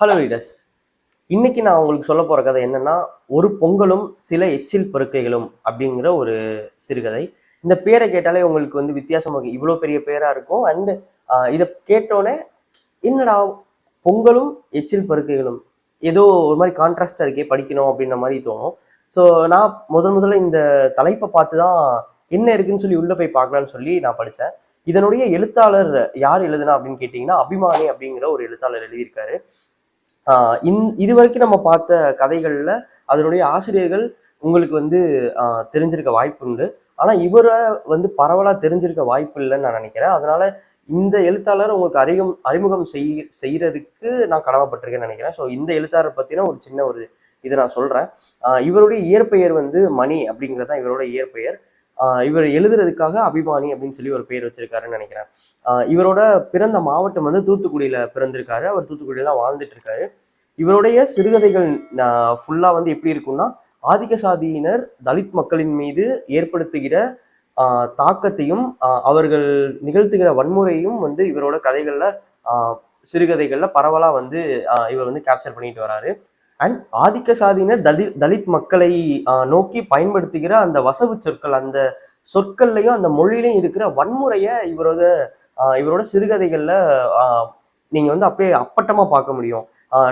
Hello readers இன்னைக்கு நான் உங்களுக்கு சொல்ல போகிற கதை என்னன்னா ஒரு பொங்கலும் சில எச்சில் பருக்கைகளும் அப்படிங்கிற ஒரு சிறுகதை. இந்த பேரை கேட்டாலே உங்களுக்கு வந்து வித்தியாசமாக இவ்வளோ பெரிய பேராக இருக்கும். அண்டு இதை கேட்டோன்னே என்னடா பொங்கலும் எச்சில் பருக்கைகளும்? ஏதோ ஒரு மாதிரி கான்ட்ராஸ்டாக இருக்கே படிக்கணும் அப்படின்ற மாதிரி தோணும். ஸோ நான் முதல் முதல்ல இந்த தலைப்பை பார்த்து தான் என்ன இருக்குன்னு சொல்லி உள்ளே போய் பார்க்கலான்னு சொல்லி நான் படித்தேன் இதனுடைய எழுத்தாளர் யார் எழுதுனா அப்படின்னு கேட்டிங்கன்னா அபிமானி அப்படிங்கிற ஒரு எழுத்தாளர் எழுதியிருக்காரு. இந் இது வரைக்கும் நம்ம பார்த்த கதைகளில் அதனுடைய ஆசிரியர்கள் உங்களுக்கு வந்து தெரிஞ்சிருக்க வாய்ப்பு உண்டு ஆனால் இவரை வந்து பரவலாக தெரிஞ்சிருக்க வாய்ப்பு இல்லைன்னு நான் நினைக்கிறேன். அதனால இந்த எழுத்தாளர் உங்களுக்கு அறிமுகம் அறிமுகம் செய் செய்கிறதுக்கு நான் கடமைப்பட்டிருக்கேன்னு நினைக்கிறேன். ஸோ இந்த எழுத்தாளர் பற்றின ஒரு சின்ன ஒரு இதை நான் சொல்கிறேன் இவருடைய இயற்பெயர் வந்து மணி அப்படிங்கிறது தான் இவரோட இயற்பெயர். இவர் எழுதுறதுக்காக அபிமானி அப்படின்னு சொல்லி ஒரு பேர் வச்சிருக்காருன்னு நினைக்கிறேன். இவரோட பிறந்த மாவட்டம் வந்து தூத்துக்குடியில பிறந்திருக்காரு. அவர் தூத்துக்குடியில தான் வாழ்ந்துட்டு இருக்காரு. இவருடைய சிறுகதைகள் ஃபுல்லா வந்து எப்படி இருக்கும்னா ஆதிக்க சாதியினர் தலித் மக்களின் மீது ஏற்படுத்துகிற தாக்கத்தையும் அவர்கள் நிகழ்த்துகிற வன்முறையும் வந்து இவரோட கதைகளில் சிறுகதைகளில் பரவலாக வந்து இவர் வந்து கேப்சர் பண்ணிட்டு வராரு. அண்ட் ஆதிக்க சாதியினர் தலித் தலித் மக்களை நோக்கி பயன்படுத்துகிற அந்த வசவு சொற்கள் அந்த சொற்கள்லையும் அந்த மொழியிலையும் இருக்கிற வன்முறையை இவரோட இவரோட சிறுகதைகளில் நீங்க வந்து அப்படியே அப்பட்டமா பார்க்க முடியும்.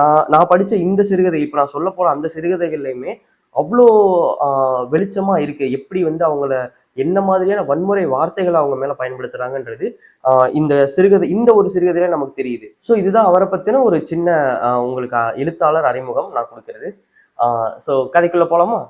நான் நான் படித்த இந்த சிறுகதை இப்போ நான் சொல்ல போகிற அந்த சிறுகதைகள்லையுமே அவ்வளோ வெளிச்சமாக இருக்குது எப்படி வந்து அவங்கள என்ன மாதிரியான வன்முறை வார்த்தைகளை அவங்க மேலே பயன்படுத்துகிறாங்கன்றது இந்த சிறுகதை இந்த ஒரு சிறுகதையில நமக்கு தெரியுது. ஸோ இதுதான் அவரை பற்றின ஒரு சின்ன உங்களுக்கு எழுத்தாளர் அறிமுகம் நான் கொடுக்கறது. ஸோ கதைக்குள்ளே போகலாமா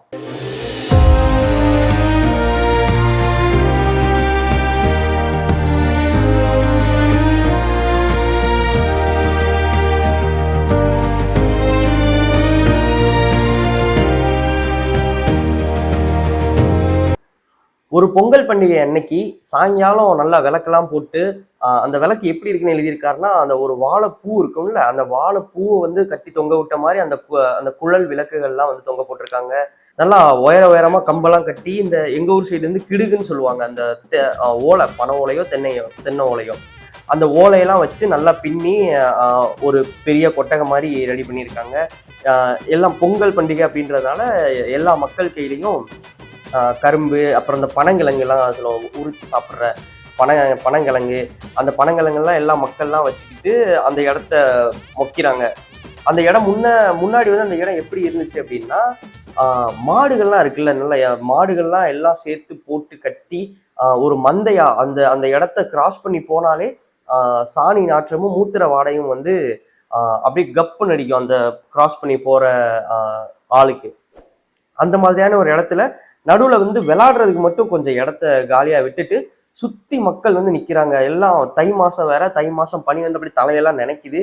ஒரு பொங்கல் பண்டிகை அன்னைக்கு சாயங்காலம் நல்லா விளக்கெல்லாம் போட்டு அந்த விளக்கு எப்படி இருக்குன்னு எழுதியிருக்காருன்னா அந்த ஒரு வாழைப்பூ இருக்கும்ல அந்த வாழைப்பூவை வந்து கட்டி தொங்க விட்ட மாதிரி அந்த அந்த குழல் விளக்குகள்லாம் வந்து தொங்க போட்டிருக்காங்க. நல்லா உயர உயரமா கம்பெல்லாம் கட்டி இந்த எங்க ஊர் சைடு வந்து கிடுகுன்னு சொல்லுவாங்க அந்த தெ- ஓலை பனை ஓலையோ தென்னையோ தென்னை ஓலையோ. அந்த ஓலையெல்லாம் வச்சு நல்லா பின்னி ஒரு பெரிய கொட்டகை மாதிரி ரெடி பண்ணியிருக்காங்க. எல்லாம் பொங்கல் பண்டிகை அப்படின்றதுனால எல்லா மக்கள் கையிலையும் கரும்பு அப்புறம் இந்த பனங்கிழங்குலாம் அதில் உரிச்சு சாப்பிட்ற பன பனங்கிழங்கு. அந்த பனங்கிழங்கெல்லாம் எல்லா மக்கள்லாம் வச்சுக்கிட்டு அந்த இடத்த மொக்கிறாங்க. அந்த இடம் முன்ன முன்னாடி வந்து அந்த இடம் எப்படி இருந்துச்சு அப்படின்னா மாடுகள்லாம் இருக்குல்ல நல்ல மாடுகள்லாம் எல்லாம் சேர்த்து போட்டு கட்டி ஒரு மந்தையா அந்த அந்த இடத்த கிராஸ் பண்ணி போனாலே சாணி நாற்றமும் மூத்திர வாடையும் வந்து அப்படியே கப்பு நடிக்கும் அந்த கிராஸ் பண்ணி போகிற ஆளுக்கு. அந்த மாதிரியான ஒரு இடத்துல நடுவில் வந்து விளாடுறதுக்கு மட்டும் கொஞ்சம் இடத்த காலியாக விட்டுட்டு சுற்றி மக்கள் வந்து நிற்கிறாங்க எல்லாம் தை மாதம் வேற தை மாதம் பனி வந்தபடி தலையெல்லாம் நினைக்குது.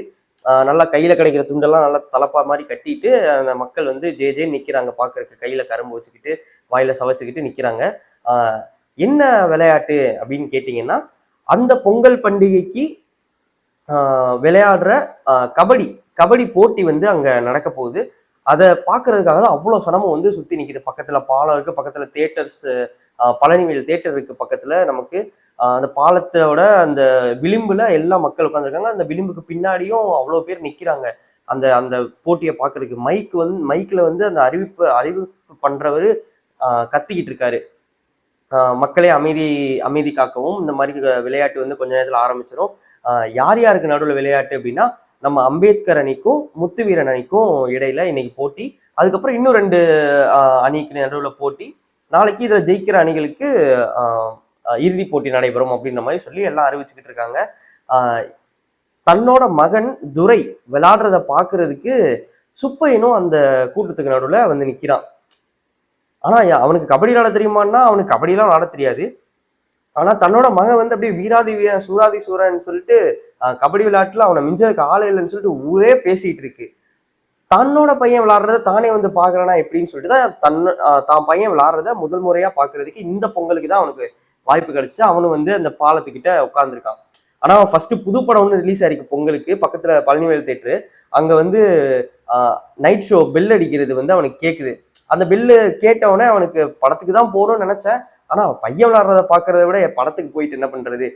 நல்லா கையில் கிடைக்கிற துண்டெல்லாம் நல்லா தலப்பா மாதிரி கட்டிட்டு அந்த மக்கள் வந்து ஜே ஜே நிற்கிறாங்க பார்க்குறக்கு கையில் கரும்பு வச்சுக்கிட்டு வாயில் சவச்சிக்கிட்டு நிற்கிறாங்க என்ன விளையாட்டு அப்படின்னு கேட்டிங்கன்னா அந்த பொங்கல் பண்டிகைக்கு விளையாடுற கபடி கபடி போட்டி வந்து அங்கே நடக்க போகுது. அதை பார்க்கறதுக்காக தான் அவ்வளோ சனமும் வந்து சுற்றி நிற்கிது பக்கத்தில் பாலம் இருக்குது பக்கத்தில் தேட்டர்ஸ் பழனிவேல் தேட்டர் இருக்குது பக்கத்தில் நமக்கு. அந்த பாலத்தோட அந்த விளிம்பில் எல்லா மக்கள் உட்காந்துருக்காங்க அந்த விளிம்புக்கு பின்னாடியும் அவ்வளோ பேர் நிற்கிறாங்க அந்த அந்த போட்டியை பார்க்கறதுக்கு. மைக் வந்து மைக்கில் வந்து அந்த அறிவிப்பு அறிவிப்பு பண்ணுறவர் கத்திக்கிட்டு இருக்காரு. மக்களே அமைதி அமைதி காக்கவும் இந்த மாதிரி விளையாட்டு வந்து கொஞ்ச நேரத்தில் ஆரம்பிச்சிடும் யார் யாருக்கு நடுவில் விளையாட்டு அப்படின்னா நம்ம அம்பேத்கர் அணிக்கும் முத்துவீரன் அணிக்கும் இடையில இன்னைக்கு போட்டி. அதுக்கப்புறம் இன்னும் ரெண்டு அணிக்கு நடுவில் போட்டி. நாளைக்கு இதில் ஜெயிக்கிற அணிகளுக்கு இறுதிப் போட்டி நடைபெறும் அப்படின்ற மாதிரி சொல்லி எல்லாம் அறிவிச்சுக்கிட்டு இருக்காங்க. தன்னோட மகன் துரை விளாடுறத பார்க்கறதுக்கு சுப்பையனும் அந்த கூட்டத்துக்கு நடுவில் வந்து நிற்கிறான் ஆனால் அவனுக்கு கபடி விளாட தெரியுமான்னா அவனுக்கு கபடியெல்லாம் விளாட தெரியாது. ஆனா தன்னோட மகன் வந்து அப்படியே வீராதி வீரன் சூராதி சூரன் சொல்லிட்டு கபடி விளையாட்டுல அவனை மிஞ்சதுக்கு ஆளே இல்லைன்னு சொல்லிட்டு ஊரே பேசிட்டு இருக்கு. தன்னோட பையன் விளாடுறத தானே வந்து பாக்குறானா எப்படின்னு சொல்லிட்டு தான் தன் தான் பையன் விளாடுறத முதல் முறையா பாக்குறதுக்கு இந்த பொங்கலுக்கு தான் அவனுக்கு வாய்ப்பு கிடைச்சு அவனும் வந்து அந்த பாலத்துக்கிட்ட உட்காந்துருக்கான் ஆனா அவன் ஃபர்ஸ்ட் புது படம் ஒன்று ரிலீஸ் ஆயிருக்கு பொங்கலுக்கு பக்கத்துல பழனிவேல் தேட்டரு அங்க வந்து நைட் ஷோ பெல் அடிக்கிறது வந்து அவனுக்கு கேக்குது. அந்த பெல்லு கேட்டவொடனே அவனுக்கு படத்துக்கு தான் போகணும்னு நினைச்சேன். ஆனால் பையன் விளாட்றத பார்க்கறத விட என் படத்துக்கு போயிட்டு என்ன பண்ணுறது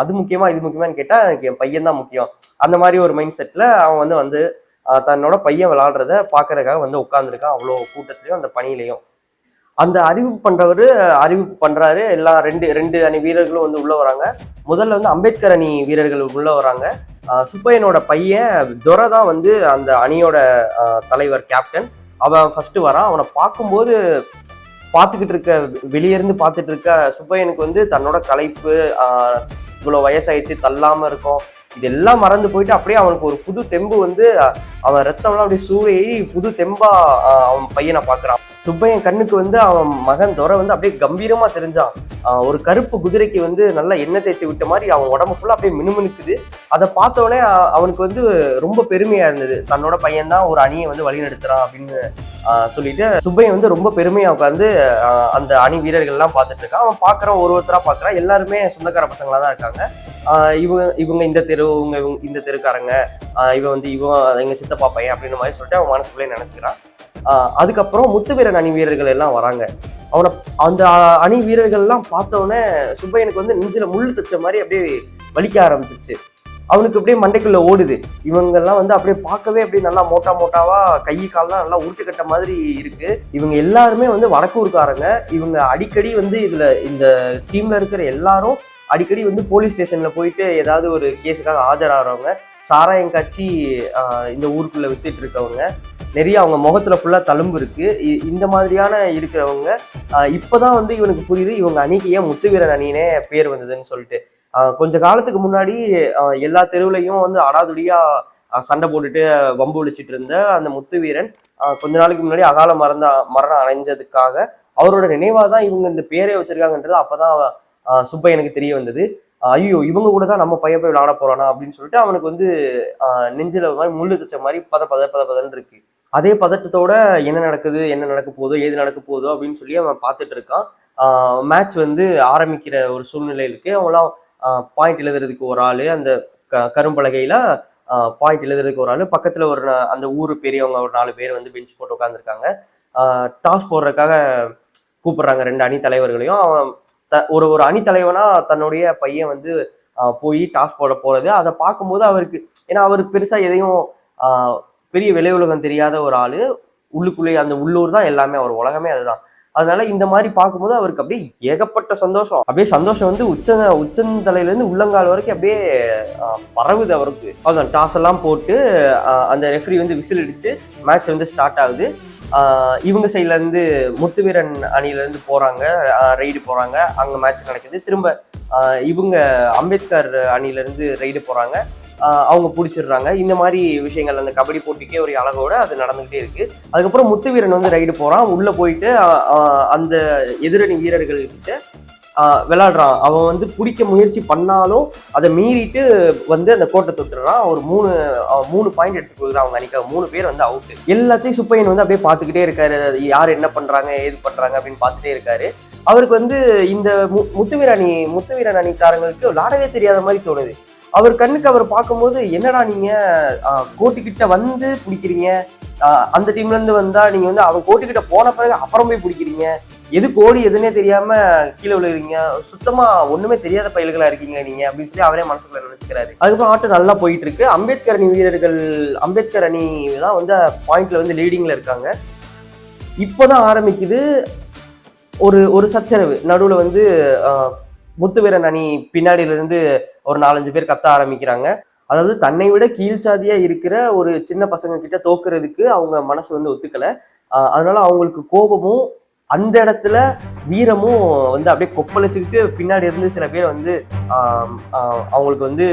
அது முக்கியமா இது முக்கியமான்னு கேட்டால் எனக்கு என் பையன் தான் முக்கியம். அந்த மாதிரி ஒரு மைண்ட் செட்டில் அவன் வந்து வந்து தன்னோட பையன் விளாடுறத பார்க்கறதுக்காக வந்து உட்காந்துருக்கான் அவ்வளோ கூட்டத்துலையும் அந்த பணியிலையும். அந்த அறிவிப்பு பண்றவர் அறிவிப்பு பண்றாரு. எல்லாம் ரெண்டு ரெண்டு அணி வீரர்களும் வந்து உள்ள வராங்க. முதல்ல வந்து அம்பேத்கர் அணி வீரர்கள் உள்ள வராங்க. சுப்பையனோட பையன் துரை தான் வந்து அந்த அணியோட தலைவர் கேப்டன் அவன் ஃபர்ஸ்ட் வரான். அவனை பார்க்கும்போது பார்த்துக்கிட்டு இருக்க வெளியே இருந்து பார்த்துட்டு இருக்க சுப்பையனுக்கு வந்து தன்னோட களைப்பு இவ்வளோ வயசாயிடுச்சு தள்ளாமல் இருக்கும். இதெல்லாம் மறந்து போயிட்டு அப்படியே அவனுக்கு ஒரு புது தெம்பு வந்து அவன் ரத்தம்லாம் அப்படியே சூழேறி புது தெம்பா அவன் பையனை பார்க்குறான். சுப்பையன் கண்ணுக்கு வந்து அவன் மகன் துறை வந்து அப்படியே கம்பீரமா தெரிஞ்சான். ஒரு கருப்பு குதிரைக்கு வந்து நல்லா எண்ணெய் தேய்ச்சி விட்ட மாதிரி அவன் உடம்பு ஃபுல்லா அப்படியே மினுமினுக்குது. அதை பார்த்த உடனே அவனுக்கு வந்து ரொம்ப பெருமையா இருந்தது. தன்னோட பையன் தான் ஒரு அணியை வந்து வழிநடத்துறான் அப்படின்னு ஆஹ், சொல்லிட்டு சுப்பையன் வந்து ரொம்ப பெருமையா உட்காந்து அந்த அணி வீரர்கள்லாம் பார்த்துட்டு இருக்கான். அவன் பார்க்குறான் ஒரு ஒருத்தரா பார்க்குறான். எல்லாருமே சொந்தக்கார பசங்களா தான் இருக்காங்க. ஆஹ் இவங்க இவங்க இந்த தெரு இவங்க இவங்க இந்த தெருக்காரங்க. இவன் வந்து இவன் எங்க சித்தப்பா பையன் அப்படின்ற மாதிரி சொல்லிட்டு அவன் மனசுக்குள்ளே நினச்சிக்கிறான். அதுக்கப்புறம் முத்துவீரன் அணி வீரர்கள் எல்லாம் வராங்க. அவனை அந்த அணி வீரர்கள்லாம் எல்லாம் சுப்பையனுக்கு வந்து நெஞ்சில் முள்ளு தச்ச மாதிரி அப்படியே வலிக்க ஆரம்பிச்சிருச்சு. அவனுக்கு அப்படியே மண்டைக்குள்ளே ஓடுது. இவங்கெல்லாம் வந்து அப்படியே பார்க்கவே அப்படியே நல்லா மோட்டா மோட்டாவாக கை கால்லாம் நல்லா உருட்டுக்கட்ட மாதிரி இருக்கு. இவங்க எல்லாருமே வந்து வடக்கூர்காரங்க. இவங்க அடிக்கடி வந்து இதில் இந்த டீமில் இருக்கிற எல்லாரும் அடிக்கடி வந்து போலீஸ் ஸ்டேஷனில் போயிட்டு ஏதாவது ஒரு கேஸுக்காக ஆஜராகிறவங்க சாராயம் காய்ச்சி இந்த ஊருக்குள்ளே வித்துட்டு இருக்கவங்க. நிறைய அவங்க முகத்துல ஃபுல்லா தழும்பு இருக்கு. இந்த மாதிரியான இருக்கிறவங்க இப்போ இப்பதான் வந்து இவனுக்கு புரியுது இவங்க அணிக்கு ஏன் முத்துவீரன் அணினே பேர் வந்ததுன்னு சொல்லிட்டு. கொஞ்ச காலத்துக்கு முன்னாடி எல்லா தெருவுலையும் வந்து அடாதுடியா சண்டை போட்டுட்டு வம்பு ஒழிச்சிட்டு இருந்த அந்த முத்துவீரன் கொஞ்ச நாளைக்கு முன்னாடி அகால மறந்த மரணம் அடைஞ்சதுக்காக அவரோட நினைவாக தான் இவங்க இந்த பேரே வச்சிருக்காங்கன்றது அப்பதான் சுப்பை சுப்பையனுக்கு தெரிய வந்தது. ஐயோ இவங்க கூட தான் நம்ம பையன் போய் விளாட போறானா அப்படின்னு சொல்லிட்டு அவனுக்கு வந்து நெஞ்சில மாதிரி முள்ளு தச்ச மாதிரி பத பத பத பதன்னு இருக்கு. அதே பதட்டத்தோட என்ன நடக்குது என்ன நடக்க போதோ ஏது நடக்க போதோ அப்படின்னு சொல்லி அவன் பார்த்துட்டு இருக்கான். மேட்ச் வந்து ஆரம்பிக்கிற ஒரு சூழ்நிலை இருக்கு அவங்களாம் பாயிண்ட் எழுதுறதுக்கு ஒரு ஆள் அந்த க- கரும்பலகையில பாயிண்ட் எழுதுறதுக்கு ஒரு ஆள் பக்கத்துல ஒரு அந்த ஊர் பெரியவங்க ஒரு நாலு பேர் வந்து பெஞ்ச் போட்டு உட்காந்துருக்காங்க டாஸ் போடுறதுக்காக கூப்பிடுறாங்க ரெண்டு அணி தலைவர்களையும். அவன் த- ஒரு ஒரு அணி தலைவனா தன்னுடைய பையன் வந்து போய் டாஸ் போட போறது அதை பார்க்கும்போது அவருக்கு ஏன்னா அவருக்கு பெருசா எதையும் பெரிய விலை உலகம் தெரியாத ஒரு ஆளு. உள்ளுக்குள்ளே அந்த உள்ளூர் தான் எல்லாமே அவர் உலகமே அதுதான். அதனால இந்த மாதிரி பார்க்கும்போது அவருக்கு அப்படியே ஏகப்பட்ட சந்தோஷம். அப்படியே சந்தோஷம் வந்து உச்ச உச்சந்தலையிலேருந்து உள்ளங்கால் வரைக்கும் அப்படியே பரவுது அவருக்கு. அதான் டாஸ் எல்லாம் போட்டு அந்த ரெஃப்ரி வந்து விசில் அடிச்சு மேட்ச் வந்து ஸ்டார்ட் ஆகுது. இவங்க சைட்லேருந்து முத்துவீரன் அணியிலேருந்து போகிறாங்க ரைடு போகிறாங்க அங்கே மேட்ச் நடக்குது. திரும்ப இவங்க அம்பேத்கர் அணியிலேருந்து ரைடு போகிறாங்க அவங்க பிடிச்சிடுறாங்க. இந்த மாதிரி விஷயங்கள் அந்த கபடி போட்டிக்கே ஒரு அழகோட அது நடந்துகிட்டே இருக்கு. அதுக்கப்புறம் முத்து வீரன் வந்து ரைடு போறான். உள்ள போயிட்டு அந்த எதிரணி வீரர்கள் கிட்ட விளாடுறான் அவன் வந்து பிடிக்க முயற்சி பண்ணாலும் அதை மீறிட்டு வந்து அந்த கோட்டை தொட்டுறான். ஒரு மூணு மூணு பாயிண்ட் எடுத்து கொடுக்குறான் அவங்க அன்னைக்கு மூணு பேர் வந்து அவுட்டு எல்லாத்தையும் சுப்பையன் வந்து அப்படியே பார்த்துக்கிட்டே இருக்காரு. யார் என்ன பண்ணுறாங்க ஏது பண்ணுறாங்க அப்படின்னு பார்த்துட்டே இருக்காரு. அவருக்கு வந்து இந்த மு- முத்துவீரன் அணி முத்துவீரன் அணிக்காரங்களுக்கு விளாடவே தெரியாத மாதிரி தோணுது. அவர் கண்ணுக்கு அவர் பார்க்கும்போது என்னடா நீங்க கோட்டுக்கிட்ட வந்து பிடிக்கிறீங்க? அந்த டீம்ல இருந்து வந்தா நீங்க வந்து அவன் கோட்டுக்கிட்ட போன பிறகு அப்புறம் போய் பிடிக்கிறீங்க? எது கோடி எதுன்னே தெரியாம கீழே விழுகிறீங்க? சுத்தமா ஒண்ணுமே தெரியாத பயல்களா இருக்கீங்க நீங்க அப்படின்னு சொல்லி அவரே மனசுக்குள்ள நினைச்சுக்கிறாரு. அதுக்கப்புறம் ஆட்டம் நல்லா போயிட்டு இருக்கு அம்பேத்கர் அணி வீரர்கள் அம்பேத்கர் அணி தான் வந்து பாயிண்ட்ல வந்து லீடிங்ல இருக்காங்க. இப்போதான் ஆரம்பிக்குது. ஒரு ஒரு சச்சரவு. நடுவில் வந்து முத்துவீரன் அணி பின்னாடியில இருந்து ஒரு நாலஞ்சு பேர் கத்த ஆரம்பிக்கிறாங்க. அதாவது தன்னை விட கீழ் சாதியா இருக்கிற ஒரு சின்ன பசங்க கிட்ட தோக்குறதுக்கு அவங்க மனசு வந்து ஒத்துக்கல. அதனால அவங்களுக்கு கோபமும் அந்த இடத்துல வீரமும் வந்து அப்படியே கொப்பளிச்சுக்கிட்டு பின்னாடி இருந்து சில பேர் வந்து அவங்களுக்கு வந்து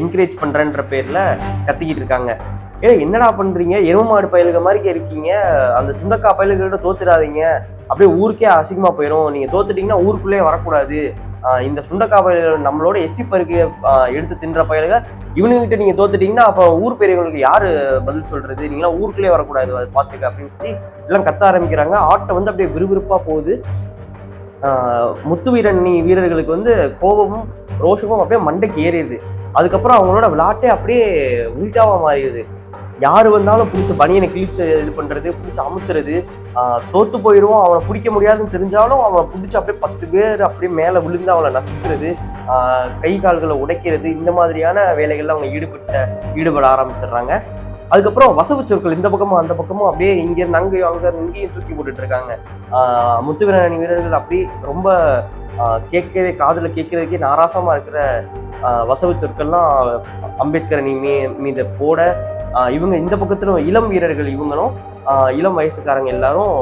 என்கரேஜ் பண்றேன்ற பேர்ல கத்திக்கிட்டு இருக்காங்க. ஏ என்னடா பண்றீங்க? எரும மாடு பயலுக மாதிரி இருக்கீங்க. அந்த சுண்டக்கா பயலுகிட்ட தோத்துடாதீங்க. அப்படியே ஊருக்கே அசிங்கமா போயிடும் நீங்க தோத்துட்டீங்கன்னா ஊருக்குள்ளே வரக்கூடாது. இந்த சுண்டக்காய் பயல்கள் நம்மளோட எச்சி பருக்கு எடுத்து தின்ற பயலுக இவனுங்கிட்ட நீங்க தோத்துட்டீங்கன்னா அப்போ ஊர் பெரியவங்களுக்கு யாரு பதில் சொல்றது? நீங்களாம் ஊருக்குள்ளே வரக்கூடாது அதை பார்த்துக்க அப்படின்னு சொல்லி எல்லாம் கத்த ஆரம்பிக்கிறாங்க. ஆட்டை வந்து அப்படியே விறுவிறுப்பா போகுது. முத்து முத்துவீரன் வீரர்களுக்கு வந்து கோபமும் ரோஷமும் அப்படியே மண்டைக்கு ஏறிடுது. அதுக்கப்புறம் அவங்களோட விளாட்டே அப்படியே உள்டாவா மாறிடுது. யார் வந்தாலும் பிடிச்ச பனியனை கிழிச்சு இது பண்ணுறது பிடிச்சி அமுத்துறது தோற்று போயிடுவோம் அவனை பிடிக்க முடியாதுன்னு தெரிஞ்சாலும் அவனை பிடிச்சி அப்படியே பத்து பேர் அப்படியே மேலே விழுந்து அவனை நசுக்கிறது கை கால்களை உடைக்கிறது இந்த மாதிரியான வேலைகளில் அவங்க ஈடுபட்ட ஈடுபட ஆரம்பிச்சிடுறாங்க. அதுக்கப்புறம் வசவு சொற்கள் இந்த பக்கமும் அந்த பக்கமும் அப்படியே இங்கேருந்து அங்கேயும் அங்கே இங்கேயும் தூக்கி போட்டுட்டு இருக்காங்க. ஆஹ் வீரர்கள் அப்படி ரொம்ப கேட்கவே காதில் கேட்கறதுக்கே நாராசமாக இருக்கிற வசவு சொற்கள்லாம் அம்பேத்கர் அணி மீ மீது போட இவங்க இந்த பக்கத்திலும் இளம் வீரர்கள் இவங்களும் இளம் வயசுக்காரங்க எல்லாரும்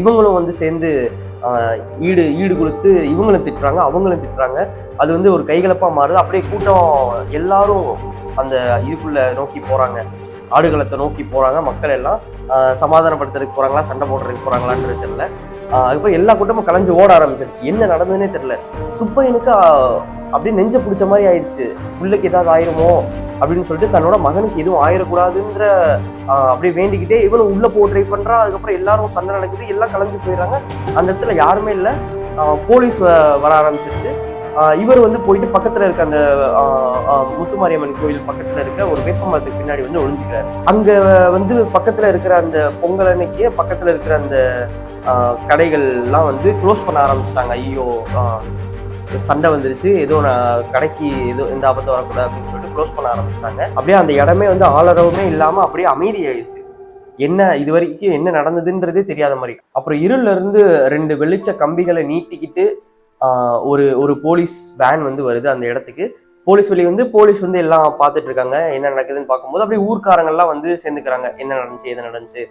இவங்களும் வந்து சேர்ந்து ஈடு ஈடு கொடுத்து இவங்களும் திட்டுறாங்க அவங்களும் திட்டுறாங்க. அது வந்து ஒரு கைகலப்பாக மாறுது. அப்படியே கூட்டம் எல்லாரும் அந்த இதுக்குள்ளே நோக்கி போகிறாங்க ஆடுகளத்தை நோக்கி போகிறாங்க மக்கள் எல்லாம். சமாதானப்படுத்துறதுக்கு போகிறாங்களா சண்டை போடுறதுக்கு போகிறாங்களான்றது தெரியல. அதுக்கப்புறம் எல்லா கூட்டமும் கலைஞ்சு ஓட ஆரம்பிச்சிருச்சு. என்ன நடந்ததுன்னே தெரியல. சுப்பையனுக்கு அப்படியே நெஞ்ச பிடிச்ச மாதிரி ஆயிடுச்சு. பிள்ளைக்கு ஏதாவது ஆயிருமோ அப்படின்னு சொல்லிட்டு தன்னோட மகனுக்கு எதுவும் ஆயிடக்கூடாதுன்ற அப்படியே வேண்டிக்கிட்டே இவனும் உள்ள போ ட்ரை பண்றான் அதுக்கப்புறம் எல்லாரும் சண்டை நடக்குது. எல்லாம் கலைஞ்சு போயிடுறாங்க. அந்த இடத்துல யாருமே இல்லை. போலீஸ் வ- வர ஆரம்பிச்சிருச்சு. இவர் வந்து போயிட்டு பக்கத்துல இருக்க அந்த முத்துமாரியம்மன் கோயில் பக்கத்துல இருக்க ஒரு வேப்ப மரத்துக்கு பின்னாடி வந்து ஒழிஞ்சுக்கிறாரு அங்க வந்து பக்கத்துல இருக்கிற அந்த பொங்கல் அன்னைக்கு பக்கத்துல இருக்கிற அந்த கடைகள்லாம் வந்து க்ளோஸ் பண்ண ஆரம்பிச்சிட்டாங்க. ஐயோ சண்டை வந்துருச்சு. ஏதோ நான் கடைக்கு ஏதோ எந்த ஆபத்து வரக்கூடாது அப்படின்னு சொல்லிட்டு க்ளோஸ் பண்ண ஆரம்பிச்சிட்டாங்க. அப்படியே அந்த இடமே வந்து ஆளரவுமே இல்லாமல் அப்படியே அமைதி ஆயிடுச்சு என்ன இது வரைக்கும் என்ன நடந்ததுன்றதே தெரியாத மாதிரி. அப்புறம் இருள்ல இருந்து ரெண்டு வெளிச்ச கம்பிகளை நீட்டிக்கிட்டு ஒரு ஒரு போலீஸ் வேன் வந்து வருது அந்த இடத்துக்கு. போலீஸ் வெளியே வந்து போலீஸ் வந்து எல்லாம் பார்த்துட்டு இருக்காங்க. என்ன நடக்குதுன்னு பார்க்கும்போது அப்படியே ஊர்க்காரங்கள்லாம் வந்து சேர்ந்துக்கிறாங்க. என்ன நடந்துச்சு எது நடந்துச்சு?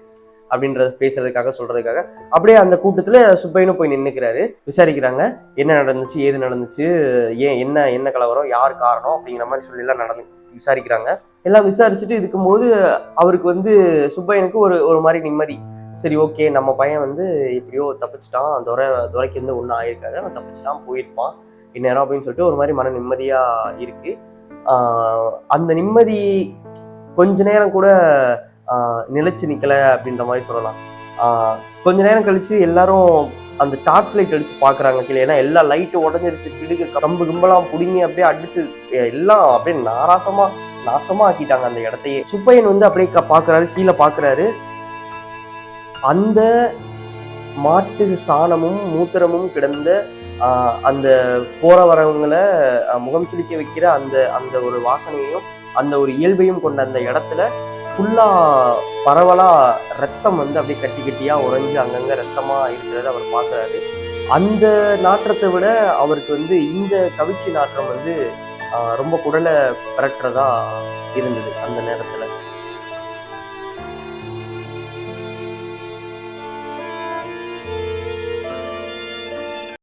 அப்படின்றத பேசுறதுக்காக சொல்றதுக்காக. அப்படியே அந்த கூட்டத்துல சுப்பையனும் போய் நின்னுக்கிறாரு. விசாரிக்கிறாங்க. என்ன நடந்துச்சு ஏது நடந்துச்சு ஏன் என்ன என்ன கலவரம் யார் காரணம் அப்படிங்கிற மாதிரி சொல்லி எல்லாம் நடந்து விசாரிக்கிறாங்க. எல்லாம் விசாரிச்சுட்டு இருக்கும்போது அவருக்கு வந்து சுப்பையனுக்கு ஒரு ஒரு மாதிரி நிம்மதி. சரி ஓகே நம்ம பையன் வந்து எப்படியோ தப்பிச்சிட்டான். துறை துறைக்கு வந்து ஒன்றும் ஆயிருக்காது. அவன் தப்பிச்சிட்டான் போயிருப்பான். இந்நேரம் அப்படின்னு சொல்லிட்டு ஒரு மாதிரி மன நிம்மதியாக இருக்கு. அந்த நிம்மதி கொஞ்ச நேரம் கூட நிலைச்சு நிக்கல அப்படின்ற மாதிரி சொல்லலாம். ஆஹ் கொஞ்ச நேரம் கழிச்சு எல்லாரும் அந்த டார்ச் லைட் அடித்து பாக்குறாங்க கீழே. ஏன்னா எல்லா லைட்டு உடஞ்சிருச்சு. கிடுகு கம்பு கும்பலாம் பிடுங்கி அப்படியே அடிச்சு எல்லாம் அப்படியே நாராசமா நாசமா ஆக்கிட்டாங்க அந்த இடத்தையே. சுப்பையன் வந்து அப்படியே க- பாக்குறாரு கீழே பாக்குறாரு. அந்த மாட்டு சாணமும் மூத்திரமும் கிடந்த ஆஹ், அந்த போற வரவங்களை முகம் சுளிக்க வைக்கிற அந்த அந்த ஒரு வாசனையையும் அந்த ஒரு இயல்பையும் கொண்ட அந்த இடத்துல ஃபுல்லா பரவலா ரத்தம் வந்து அப்படியே கட்டி கட்டியா உறைஞ்சு அங்கங்கே ரத்தமாக இருக்கிறத அவர் பார்க்குறாரு. அந்த நாற்றத்தை விட அவருக்கு வந்து இந்த கவிச்சி நாற்றம் வந்து ரொம்ப குடலை பிரட்டுறதா இருந்தது அந்த நேரத்துல.